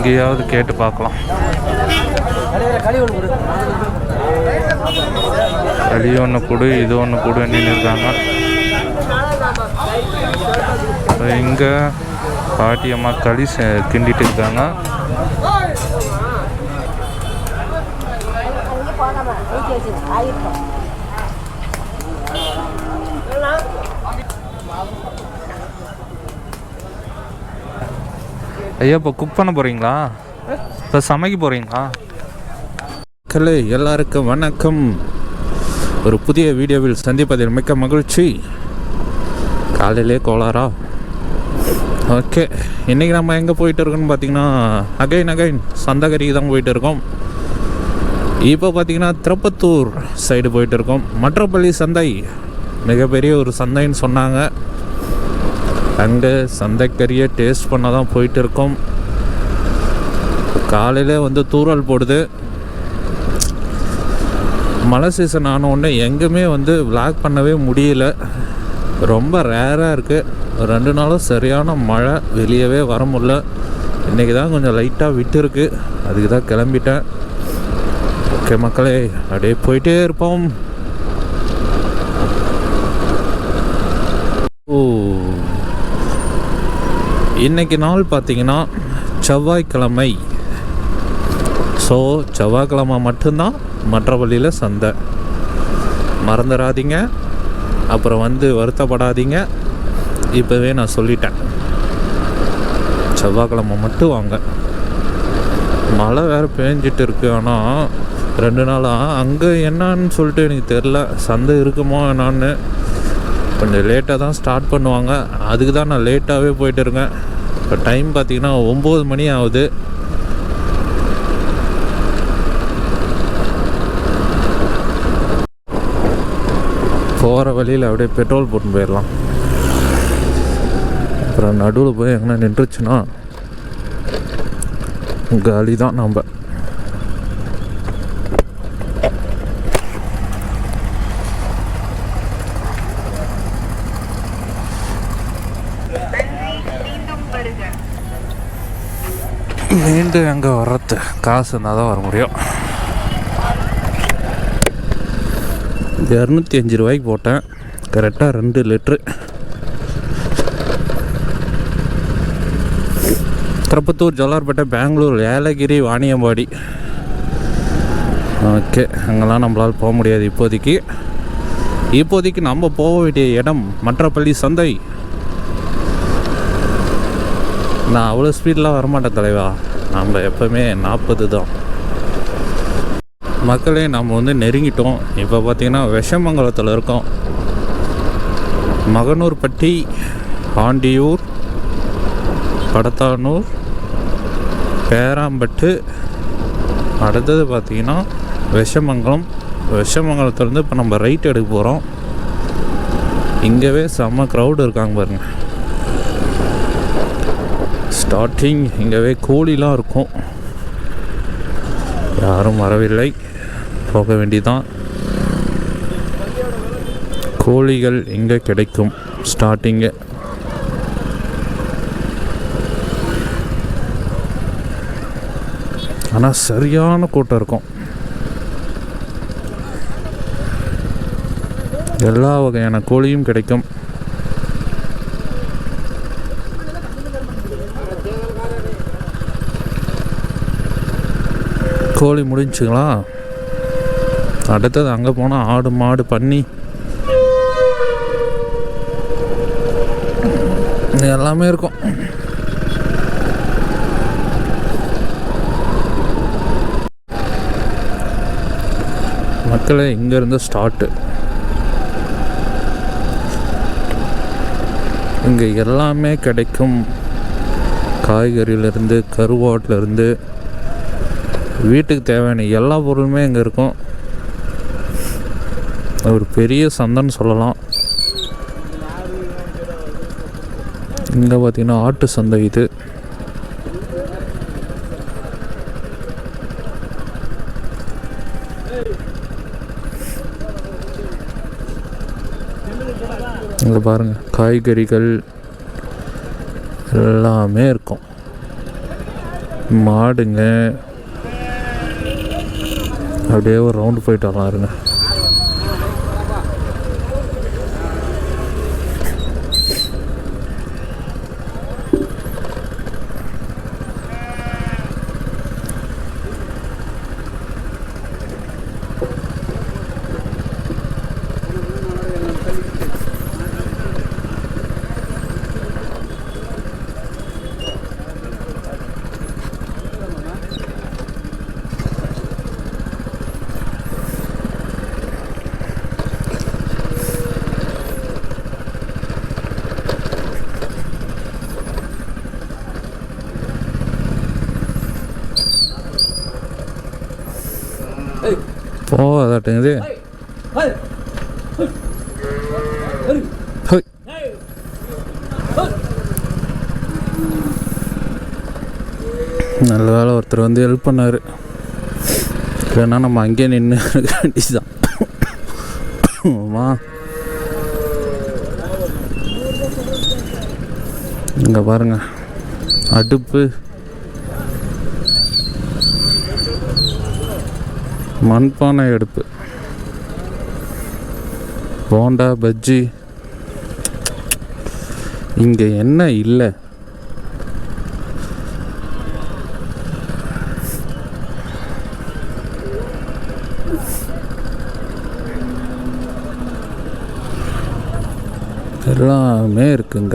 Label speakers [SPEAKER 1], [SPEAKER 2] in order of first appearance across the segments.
[SPEAKER 1] எங்கேயாவது கேட்டு பார்க்கலாம். களி ஒன்று கொடு இது ஒன்று கொடுன்னு இருக்காங்க. இங்கே பாட்டியம்மா களி செ- கிண்டிட்டு இருக்காங்க. ஐயா இப்போ குக் பண்ண போகிறீங்களா இப்போ சமைக்க போகிறீங்களா மக்களே எல்லாருக்கும் வணக்கம். ஒரு புதிய வீடியோவில் சந்திப்பதில் மிக்க மகிழ்ச்சி. காலையிலே கோளாரா ஓகே இன்றைக்கி நம்ம எங்கே போயிட்டு இருக்கோம்னு பார்த்தீங்கன்னா அகைன் அகைன் சந்தகரிக்கு தான் போயிட்டு இருக்கோம். இப்போ பார்த்தீங்கன்னா திருப்பத்தூர் சைடு போயிட்டு இருக்கோம். மற்றப்பள்ளி சந்தை மிகப்பெரிய ஒரு சந்தைன்னு சொன்னாங்க. அண்டு சந்தைக்கறியை டேஸ்ட் பண்ண தான் போயிட்டு இருக்கோம் காலையில் வந்து தூறல் போடுது. மழை சீசன் ஆன உடனே எங்கேயுமே வந்து விளாக் பண்ணவே முடியல. ரொம்ப ரேராக இருக்குது ரெண்டு நாளும் சரியான மழை வெளியவே வர முடில இன்றைக்கி தான் கொஞ்சம் லைட்டாக விட்டுருக்கு. அதுக்கு தான் கிளம்பிட்டேன். ஓகே மக்களே அப்படியே போயிட்டே இருப்போம். ஓ. இன்னைக்கு நாள் பார்த்தீங்கன்னா செவ்வாய்க்கிழமை. ஸோ செவ்வாய்க்கிழமை மட்டும்தான் மற்ற வழியில் சந்தை. மறந்துடாதீங்க அப்புறம் வந்து வருத்தப்படாதீங்க. இப்போவே நான் சொல்லிட்டேன். செவ்வாய்க்கிழமை மட்டும் வாங்க. மழை வேறு பேஞ்சிட்டு இருக்கு. ஆனால் ரெண்டு நாளாக அங்கே என்னன்னு சொல்லிட்டு எனக்கு தெரில சந்தை இருக்குமோ என்னான்னு. கொஞ்சம் லேட்டாக தான் ஸ்டார்ட் பண்ணுவாங்க. அதுக்கு தான் நான் லேட்டாகவே போயிட்டு இருக்கேன். இப்போ டைம் பார்த்தீங்கன்னா ஒம்பது மணி ஆகுது. போகிற வழியில் அப்படியே பெட்ரோல் போட்டு போயிடலாம். அப்புறம் நடுவில் போய் எங்கன்னா நின்றுச்சுன்னா காலி தான் நம்ம.
[SPEAKER 2] மீண்டும்
[SPEAKER 1] எங்கே வர்றது? காசு இருந்தால் தான் வர முடியும். இரநூத்தி அஞ்சு ரூபாய்க்கு போட்டேன். கரெக்டாக ரெண்டு லிட்ரு திருப்பத்தூர் ஜோலார்பேட்டை பெங்களூர் ஏலகிரி வாணியம்பாடி. ஓகே அங்கெல்லாம் நம்மளால் போக முடியாது இப்போதைக்கு. இப்போதைக்கு நம்ம போக வேண்டிய இடம் மற்றப்பள்ளி சந்தை. நான் அவ்வளோ ஸ்பீடெலாம் வரமாட்டேன் தலைவா. நம்ம எப்போவுமே நாற்பது தான். மக்களே நம்ம வந்து நெருங்கிட்டோம். இப்போ பார்த்திங்கன்னா விஷமங்கலத்தில் இருக்கோம். மகனூர்பட்டி ஆண்டியூர் படத்தானூர் பேராம்பட்டு. அடுத்தது பார்த்தீங்கன்னா விஷமங்கலம். விஷமங்கலத்துலேருந்து இப்போ நம்ம ரைட் எடுக்க போகிறோம். இங்கேவே செம்ம க்ரௌடு இருக்காங்க பாருங்கள் ஸ்டார்டிங் இங்கேவே கோழிலாம் இருக்கும். யாரும் வரவில்லை. போக வேண்டிதான். கோழிகள் எங்கே கிடைக்கும். ஸ்டார்டிங்கு ஆனால் சரியான கூட்டம் இருக்கும். எல்லா வகையான கோழியும் கிடைக்கும். கோழி முடிஞ்சுங்களா? அடுத்தது அங்கே போனால் ஆடு மாடு பண்ணி. எல்லாமே இருக்கும். மக்களே இங்கேருந்து ஸ்டார்ட்டு இங்கே எல்லாமே கிடைக்கும். காய்கறியிலேருந்து கருவாட்டிலேருந்து வீட்டுக்கு தேவையான எல்லா பொருளுமே இங்கே இருக்கும். ஒரு பெரிய சந்தைன்னு சொல்லலாம். இங்கே பார்த்தீங்கன்னா ஆட்டு சந்தை இது. இங்கே பாருங்கள் காய்கறிகள் எல்லாமே இருக்கும். மாடுங்க அப்படியே ஒரு ரவுண்டு போயிட்டு வரலாம் இருங்க. போதாட்டுங்குது ஹோய் நல்ல வேலை ஒருத்தர் வந்து ஹெல்ப் பண்ணார் இல்லைன்னா நம்ம அங்கேயே நின்று வேண்டியதுதான் ஆமா இங்கே பாருங்க அடுப்பு மண்பானை அடுப்பு போண்டா பஜ்ஜி. இங்கே என்ன இல்லை? எல்லாமே இருக்குங்க.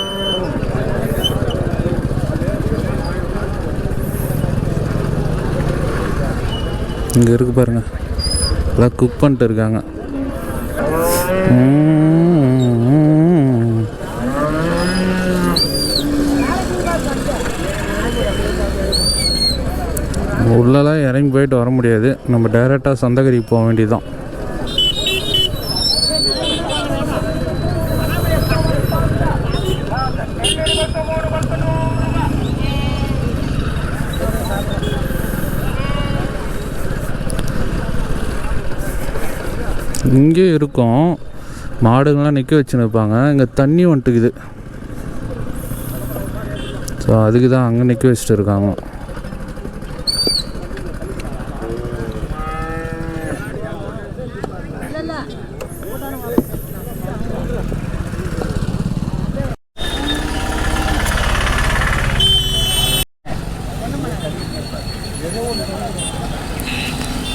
[SPEAKER 1] இங்கே இருக்கு பாருங்க. எல்லாம் குக் பண்ணிட்டு இருக்காங்க. ம்ம். உள்ளலாம் இறங்கி போயிட்டு வர முடியாது. நம்ம டைரெக்டாக சந்தகிரிக்கு போக வேண்டியதுதான். இங்கே இருக்கும். மாடுங்கள்லாம் நிற்க வச்சுன்னு இருப்பாங்க இங்கே தண்ணி வந்துட்டுக்குது ஸோ அதுக்கு தான் அங்கே நிற்க வச்சுட்டு இருக்காங்க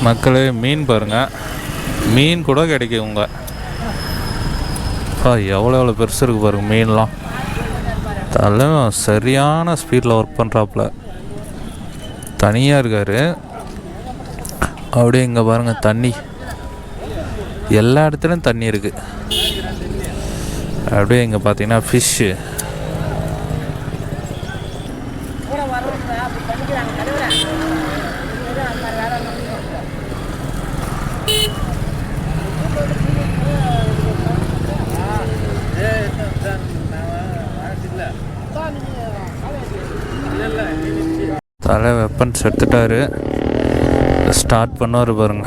[SPEAKER 1] மக்களே மீன் பாருங்கள் மீன் கூட கிடைக்கும் அப்பா எவ்வளோ எவ்வளோ பெருசு இருக்கு பாருங்க மீன்லாம். அதெல்லாம் சரியான ஸ்பீடில் ஒர்க் பண்ணுறாப்புல தனியாக இருக்கார். அப்படியே இங்கே பாருங்கள் தண்ணி. எல்லா இடத்துலையும் தண்ணி இருக்குது அப்படியே இங்கே பார்த்தீங்கன்னா ஃபிஷ்ஷு தலை வெப்பன்ஸ் எடுத்துட்டாரு. ஸ்டார்ட் பண்ணுவார் பாருங்க.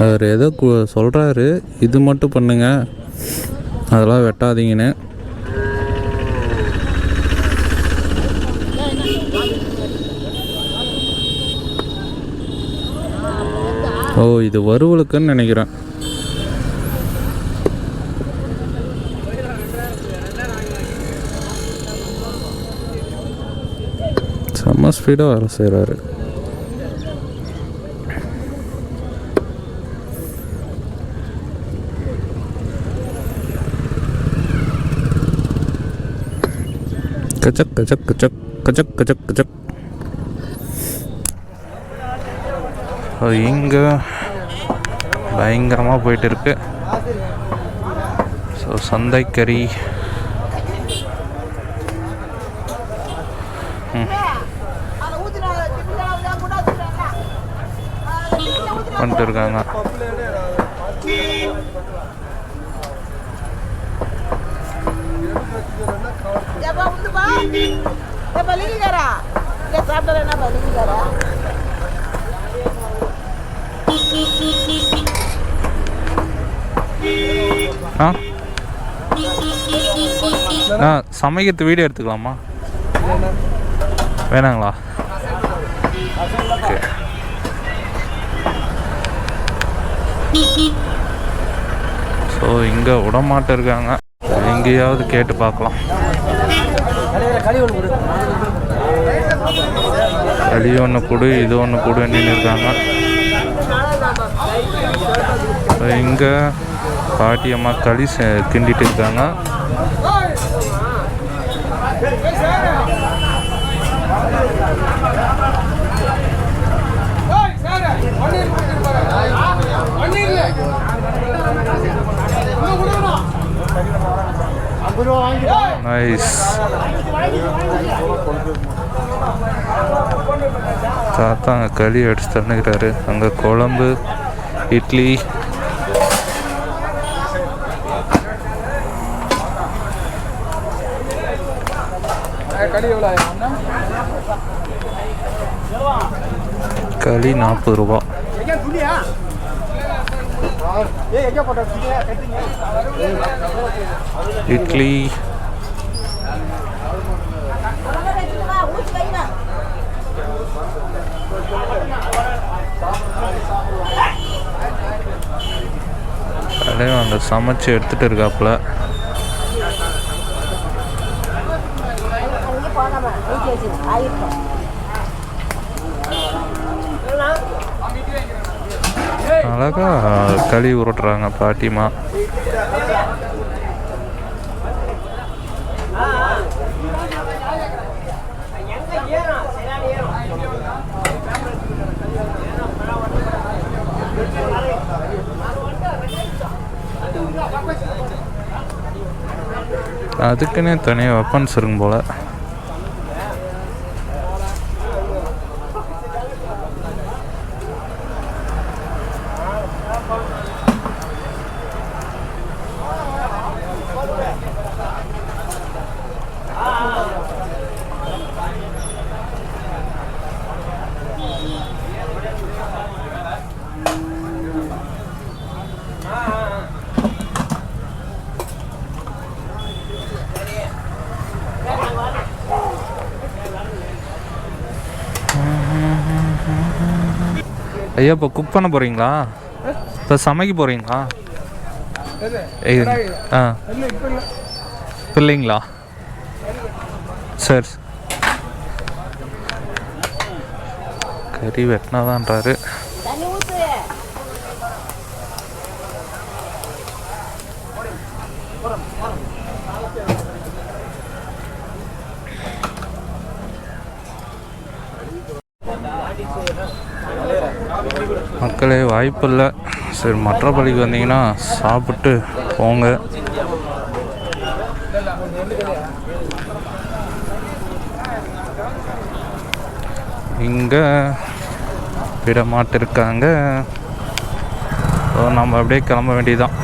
[SPEAKER 1] அவர் ஏதோ சொல்கிறாரு இது மட்டும் பண்ணுங்க. அதெல்லாம் வெட்டாதீங்கன்னு. ஓ இது வறுவலுக்குன்னு நினைக்கிறேன். செம்ம ஸ்பீடாக வேலை செய்கிறாரு கச்சக் கச்சக் கச்சக் கச்சக் கச்சக் கச்சக். ஸோ இங்கே பயங்கரமாக போயிட்டு இருக்கு ஸோ சந்தைக்கறி. பண்ணிட்டு இருக்காங்க
[SPEAKER 2] ஏப்பா
[SPEAKER 1] ஆ? ஆ சமைக்கிறது வீடியோ எடுத்துக்கலாமா? வேணாங்களா? ஓகே. ஸோ இங்கே விடமாட்ட இருக்காங்க. எங்கேயாவது கேட்டு பார்க்கலாம். களி ஒன்று கொடு இது ஒன்று கொடுன்னு இருக்காங்க. இங்கே பாட்டி அம்மா களி செ- கிண்டிட்டு இருக்காங்க. நைஸ் தாத்தா அங்கே களி அடிச்சு தந்துக்கிறாரு அங்கே குழம்பு இட்லி. களி நாற்பது ரூபா. இட்லி. அதே அந்த சமைச்சு எடுத்துட்டு இருக்காப்புல. அழகா களி உருட்டுறாங்க பாட்டிமா. அதுக்குன்னே தனியாக வெப்பன்ஸ் இருக்கும் போல. ஐயா இப்போ குக் பண்ண போகிறீங்களா இப்போ சமைக்க போகிறீங்களா ஆ. இப்போ இல்லைங்களா? சரி. கறி வெட்டினாதான்றாரு. மக்களே வாய்ப்பு இல்லை சரி மற்றபடிக்கு வந்தீங்கன்னா சாப்பிட்டு போங்க. இங்கே விட மாட்டிருக்காங்க நம்ம அப்படியே கிளம்ப வேண்டியதுதான்.